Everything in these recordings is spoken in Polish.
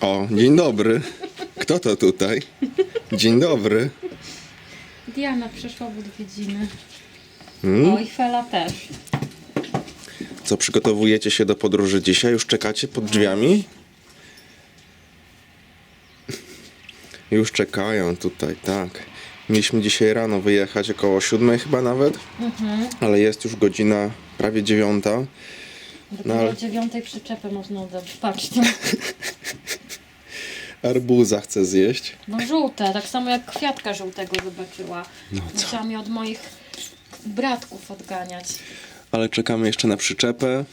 O, dzień dobry. Kto to tutaj? Dzień dobry. Diana przyszła w odwiedziny. Hmm? O, i Fela też. Co, przygotowujecie się do podróży dzisiaj? Już czekacie pod drzwiami? Już czekają tutaj, tak. Mieliśmy dzisiaj rano wyjechać, około siódmej chyba nawet, ale jest już godzina prawie dziewiąta. Dopiero No, ale- o dziewiątej przyczepy można odebrać. Patrz, Arbuza chcę zjeść. no żółte, tak samo jak kwiatka żółtego zobaczyła. No co? Musiałam je od moich bratków odganiać. Ale czekamy jeszcze na przyczepę,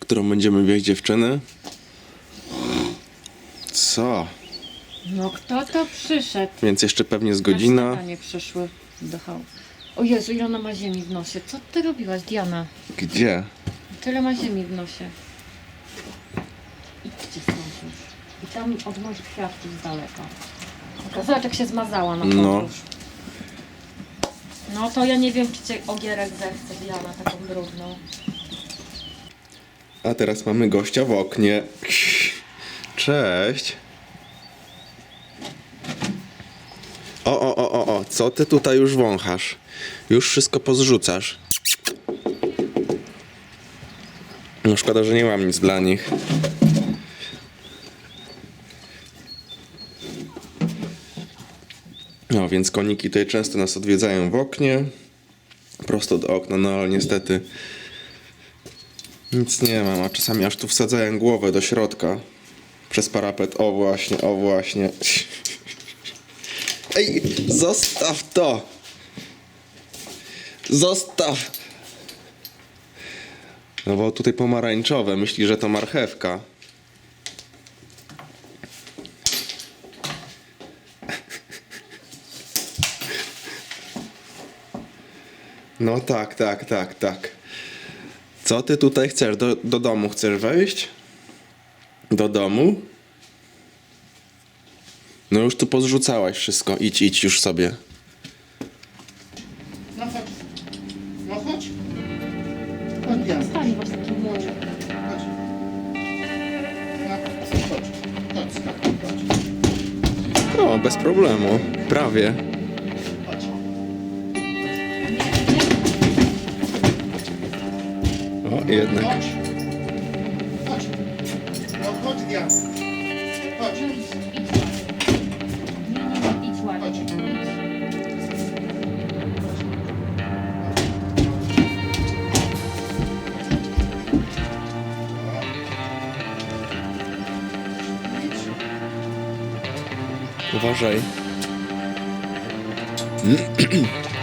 którą będziemy wieźć dziewczyny. Co? No kto to przyszedł? Więc jeszcze pewnie z Na godzina. śniadanie przyszły do chałup. O Jezu, ile ona ma ziemi w nosie. Co ty robiłaś, Diana? Gdzie? Tyle ma ziemi w nosie. I tam od moich kwiatków z daleka. Zobacz, jak się zmazała na No. podróż. No to ja nie wiem, czy cię ogierek zechce, Diana, taką brudną. A teraz mamy gościa w oknie. Cześć. O, o, o, o, o, co ty tutaj już wąchasz? Już wszystko pozrzucasz. No szkoda, że nie mam nic dla nich. No więc koniki tutaj często nas odwiedzają w oknie. Prosto do okna, no ale niestety nic nie mam, a czasami aż tu wsadzają głowę do środka. Przez parapet. O właśnie, o właśnie. Ej, zostaw to! Zostaw! No bo tutaj pomarańczowe. Myśli, że to marchewka. No tak, tak, tak, tak. Co ty tutaj chcesz? Do, do domu chcesz wejść? Do domu? No już tu pozrzucałaś wszystko. Idź, idź już sobie. No chodź. No chodź. Chodź, Diana. Stań mój. Chodź. No, chodź. Chodź, chodź. O, bez problemu. Prawie. O, jednak. Chodź. Chodź. No chodź, Diana. Chodź. Idź,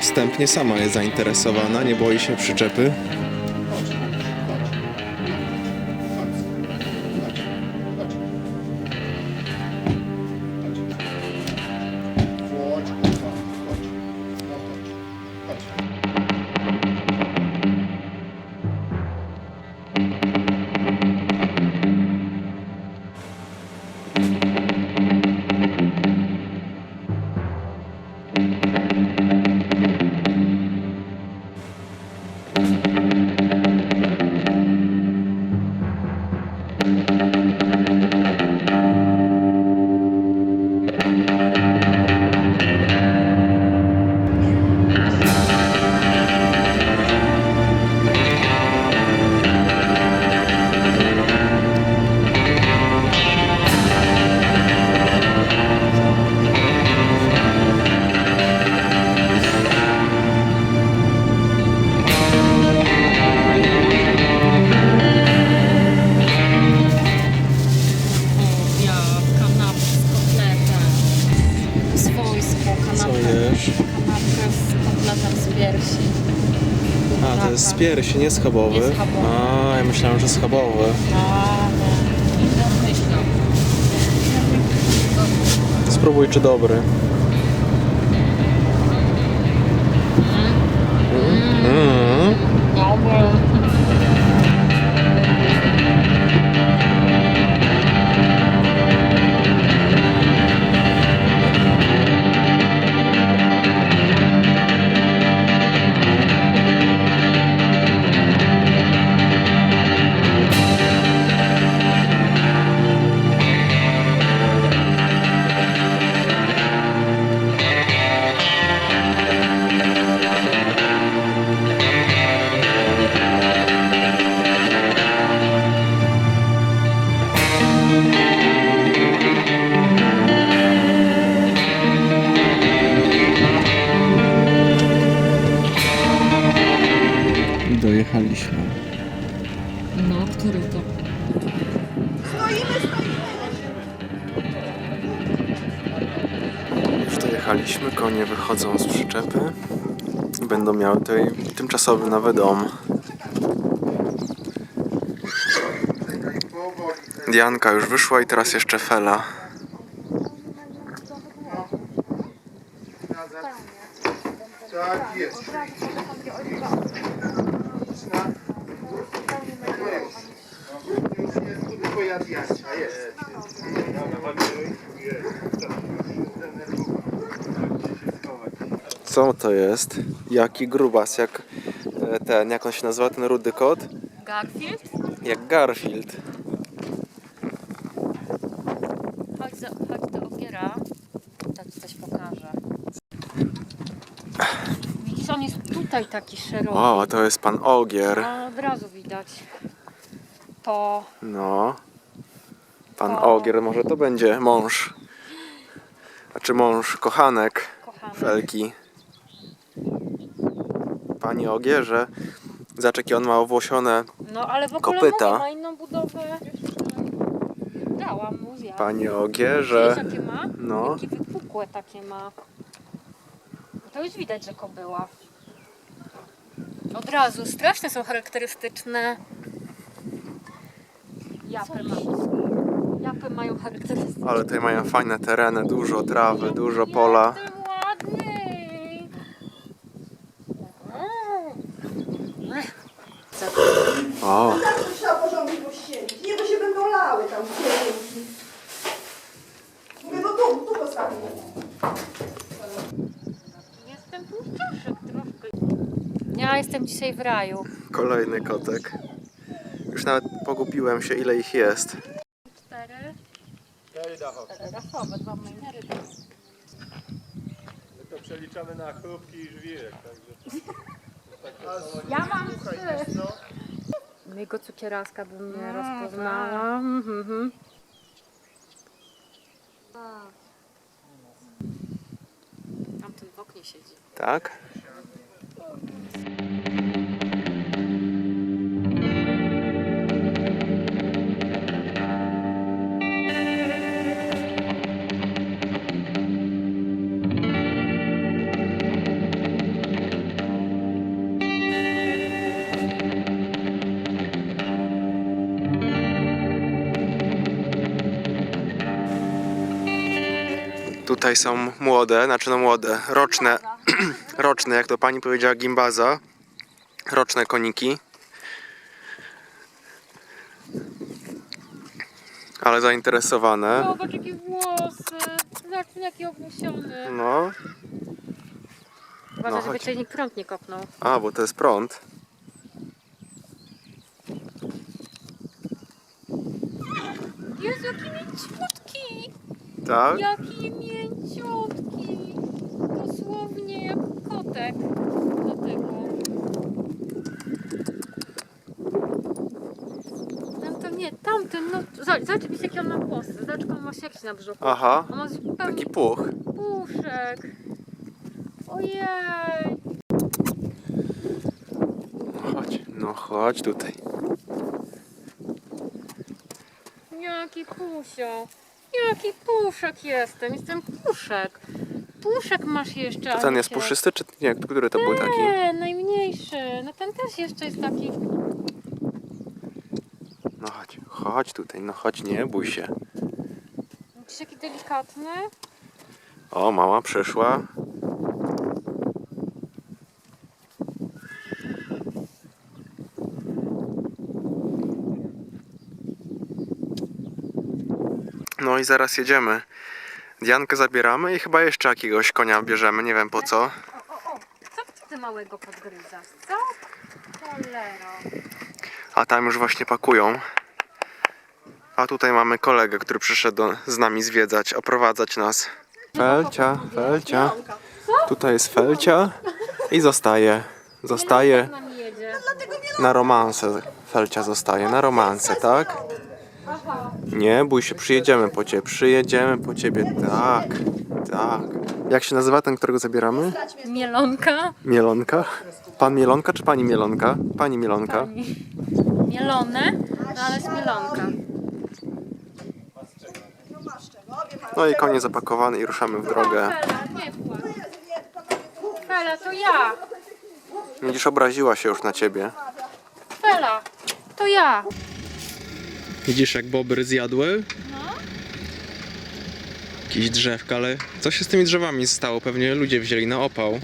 wstępnie sama jest zainteresowana, nie boi się przyczepy. Piersi, nie schabowy. Nie schabowy. A, ja myślałem, że schabowy. A, no. Spróbuj, czy dobry. Wychodzą z przyczepy i będą miały tutaj tymczasowy nowy dom. Dianka już wyszła i teraz jeszcze Fela. Tak jest. Jest tu tylko Jadjancia, jest. Co to jest? Jaki grubas, jak e, ten, jak on się nazywa, ten rudy kot? Garfield? Jak Garfield. Chodź, za, chodź do ogiera. Tak ci coś pokażę. Widzisz, on jest tutaj taki szeroki. O, to jest pan Ogier. A od razu widać. To No. Pan. Ogier, może to będzie mąż. Znaczy mąż, kochanek kochany. Felki. Panie Ogierze, zobacz jakie on ma owłosione. No ale w ogóle Kopyta. mówię, ma inną budowę. Dałam mu zjadł. Panie Wiesz Ogierze. jakie ma? No. Jakie wypukłe takie ma. To już widać, że kobyła. Od razu. Straszne są charakterystyczne. Japy mają. Japy mają charakterystyczne. Ale tutaj mają fajne tereny, dużo trawy, dużo pola. Jak ty ładny. Mm. O, Tak, to trzeba porządnie pościelić. Nie, bo się będą lały tam pieniądze. Mówię, no tu, tu postawimy. Jestem tłuszczoszek troszkę. Ja jestem dzisiaj w raju. kolejny kotek. Już nawet pogubiłem się ile ich jest. Cztery. Rasowe, dwa minery. My to przeliczamy na chrupki i żwirek, także Ja mam trzy. Jego cukieraska by mnie rozpoznała. Mhm, mhm. Tamten w oknie siedzi. Tak? Tutaj są młode, znaczy no młode, roczne, roczne, jak to pani powiedziała, gimbaza. Roczne koniki. Ale zainteresowane. Zobacz jakie włosy. Zobacz jakie obniesione. No. Uważaj, No, żeby chodź. cię nikt prąd nie kopnął. A, bo to jest prąd. Jezu, jaki mięciutki! Tak? Jaki mięciutki! Dosłownie jak kotek. Dlatego. Tamten nie, tamten, no zobacz, zobacz jakie on ma włosy. Zobacz, on ma siekcie na brzuchu. Aha. On ma zupełnie Taki puch. puszek. Ojej! No chodź, no chodź tutaj. Jaki pusio. Jaki puszek jestem. Jestem puszek. Puszek masz jeszcze. To ten jest puszysty, czy nie? Który to był taki? Nie, najmniejszy. No ten też jeszcze jest taki. No chodź, chodź tutaj, no chodź, nie bój się. Widzisz jaki delikatny? O, mama przyszła. No i zaraz jedziemy. Diankę zabieramy i chyba jeszcze jakiegoś konia bierzemy, nie wiem po co. O, o, o. Co ty małego podgryzasz? Co? Cholera. A tam już właśnie pakują. A tutaj mamy kolegę, który przyszedł do, z nami zwiedzać, oprowadzać nas. Felcia, Felcia. Tutaj jest Felcia i zostaje. Zostaje na romanse. Felcia zostaje na romanse, tak? Nie bój się, przyjedziemy po ciebie, przyjedziemy po ciebie, tak, tak. Jak się nazywa ten, którego zabieramy? Mielonka. Mielonka? Pan Mielonka czy pani Mielonka? Pani Mielonka. Pani. Mielone, no ale z mielonka. No i konie zapakowane i ruszamy w drogę. Fela, nie płacz. Fela, to ja. Widzisz, obraziła się już na ciebie. Fela, to ja. Widzisz, jak bobry zjadły? Jakieś drzewka, ale co się z tymi drzewami stało? Pewnie ludzie wzięli na opał.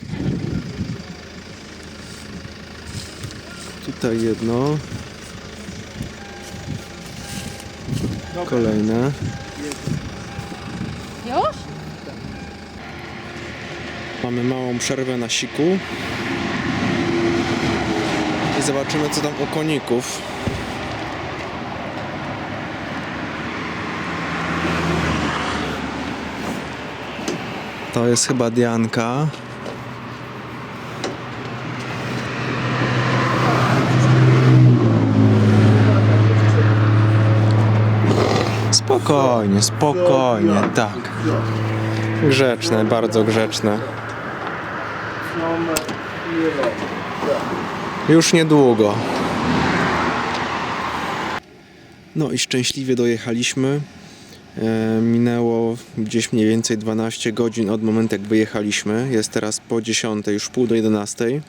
Tutaj jedno. Kolejne. Już? Mamy małą przerwę na siku. I zobaczymy, co tam u koników. To jest chyba Dianka. Spokojnie, spokojnie, tak. Grzeczne, bardzo grzeczne. Już niedługo. No i szczęśliwie dojechaliśmy. E, minęło gdzieś mniej więcej 12 godzin od momentu jak wyjechaliśmy. Jest teraz po 10, już pół do 11.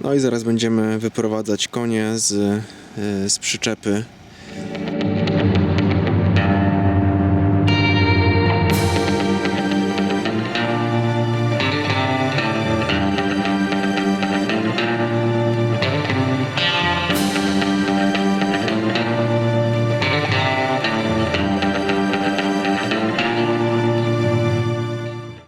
No i zaraz będziemy wyprowadzać konie z, e, z przyczepy